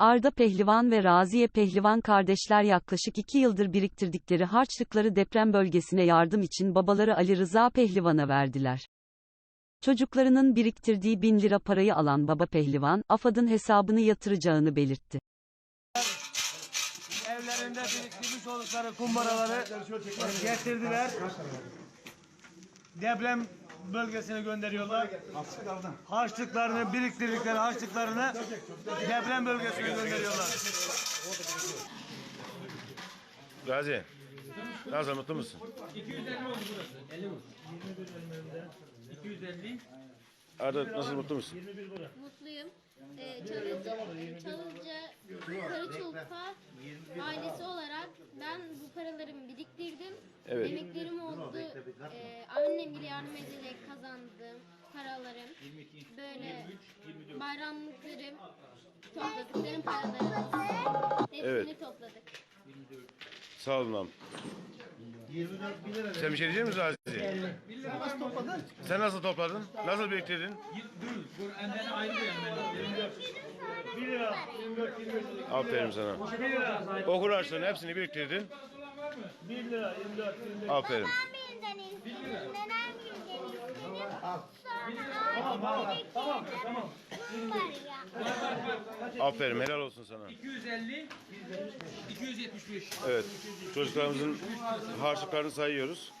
Arda Pehlivan ve Raziye Pehlivan kardeşler yaklaşık iki yıldır biriktirdikleri harçlıkları deprem bölgesine yardım için babaları Ali Rıza Pehlivan'a verdiler. Çocuklarının biriktirdiği bin lira parayı alan baba Pehlivan, AFAD'ın hesabını yatıracağını belirtti. Evlerinde biriktirmiş oldukları kumbaraları getirdiler. Deprem bölgesine gönderiyorlar. Harçlıklarını biriktirdikleri harçlıklarını deprem bölgesine gönderiyorlar. Gazi. Nasıl mutlu musun? 250. Arda nasıl mutlu musun? Mutluyum. Ee, Çalıcı, Çalıcı Karaçulpa ailesi olarak ben bu paralarımı biriktirdim. Evet. Emeklerim oldu. Ee, annem ile yardım ederek kazandığım paralarım. Böyle bayramlıklarım, topladıklarım paralarım. Hepsini Evet. topladık. Sağ olun abi. Sen bir şey diyecek misin Razi? Sen nasıl topladın? Nasıl biriktirdin? Dur, dur. Enden ayrı bir enden. 1 lira, 24, 25 Aferin sana. Okul harçlarını hepsini biriktirdin. 1 lira, 24, 25. Aferin. birinden Bekledim. Bunlar ya. Aferin. Helal olsun sana. 250, 275. Evet. Çocuklarımızın harçlıklarını sayıyoruz.